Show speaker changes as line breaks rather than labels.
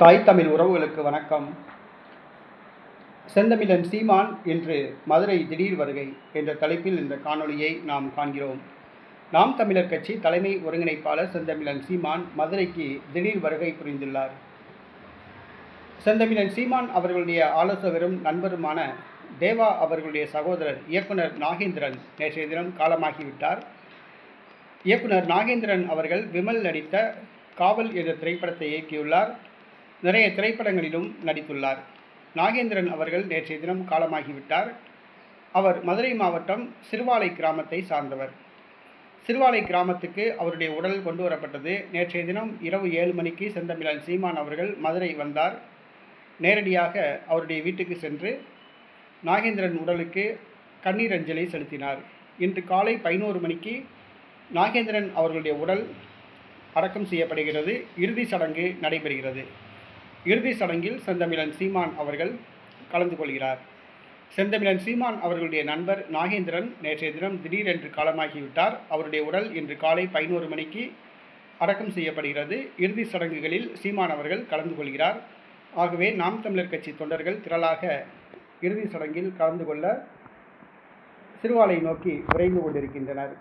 தாய் தமிழ் உறவுகளுக்கு வணக்கம். செந்தமிழன் சீமான் இன்று மதுரை திடீர் வருகை என்ற தலைப்பில் இந்த காணொளியை நாம் காண்கிறோம். நாம் தமிழர் கட்சி தலைமை ஒருங்கிணைப்பாளர் செந்தமிழன் சீமான் மதுரைக்கு திடீர் வருகை புரிந்துள்ளார். செந்தமிழன் சீமான் அவர்களுடைய ஆலோசகரும் நண்பருமான தேவா அவர்களுடைய சகோதரர் இயக்குனர் நாகேந்திரன் நேற்றைய தினம் காலமாகிவிட்டார். இயக்குனர் நாகேந்திரன் அவர்கள் விமல் நடித்த காவல் என்ற திரைப்படத்தை இயக்கியுள்ளார். நிறைய திரைப்படங்களிலும் நடித்துள்ளார். நாகேந்திரன் அவர்கள் நேற்றைய தினம் காலமாகிவிட்டார். அவர் மதுரை மாவட்டம் சிறுவாலை கிராமத்தை சார்ந்தவர். சிறுவாலை கிராமத்துக்கு அவருடைய உடல் கொண்டு வரப்பட்டது. நேற்றைய தினம் இரவு ஏழு மணிக்கு செந்தமிழன் சீமான் அவர்கள் மதுரை வந்தார். நேரடியாக அவருடைய வீட்டுக்கு சென்று நாகேந்திரன் உடலுக்கு கண்ணீர் அஞ்சலி செலுத்தினார். இன்று காலை பதினோரு மணிக்கு நாகேந்திரன் அவர்களுடைய உடல் அடக்கம் செய்யப்படுகிறது. இறுதி சடங்கு நடைபெறுகிறது. இறுதி சடங்கில் செந்தமிழன் சீமான் அவர்கள் கலந்து கொள்கிறார். செந்தமிழன் சீமான் அவர்களுடைய நண்பர் நாகேந்திரன் நேற்றைய தினம் திடீரென்று காலமாகிவிட்டார். அவருடைய உடல் இன்று காலை பதினோரு மணிக்கு அடக்கம் செய்யப்படுகிறது. இறுதி சடங்குகளில் சீமான் அவர்கள் கலந்து கொள்கிறார். ஆகவே நாம் தமிழர் கட்சி தொண்டர்கள் திரளாக இறுதி சடங்கில் கலந்து கொள்ள சிறுவாலை நோக்கி விரைந்து கொண்டிருக்கின்றனர்.